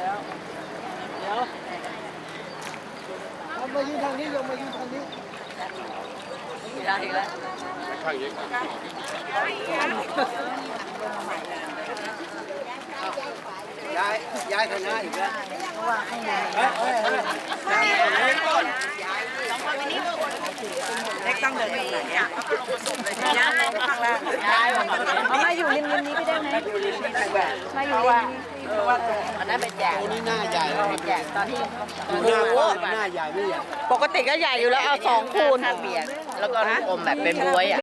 แล้ว เดี๋ยวเอามายืนทางนี้ลงมายืนทางนี้ไม่ได้อีกแล้วข้างนี้ครับย้ายย้ายคณะอีกแล้วเพราะว่าข้างในเฮ้ยเฮ้ยเฮ้ยย้ายก่อนเล็กต้องเดินตรงไหนอะย้ายข้างล่างย้ายเอามาอยู่ริมริมนี้ก็ได้ไหมมาอยู่ริม เพราะว่าอันนั้นเป็นแจกตัวนี้หน้าใหญ่เลยแจกตอนที่หน้ากว้างหน้าใหญ่ไม่ใหญ่ปกติก็ใหญ่อยู่แล้วเอาสองคูณข้าวเบียร์แล้วก็ลูกอมแบบเป็นบวยอะ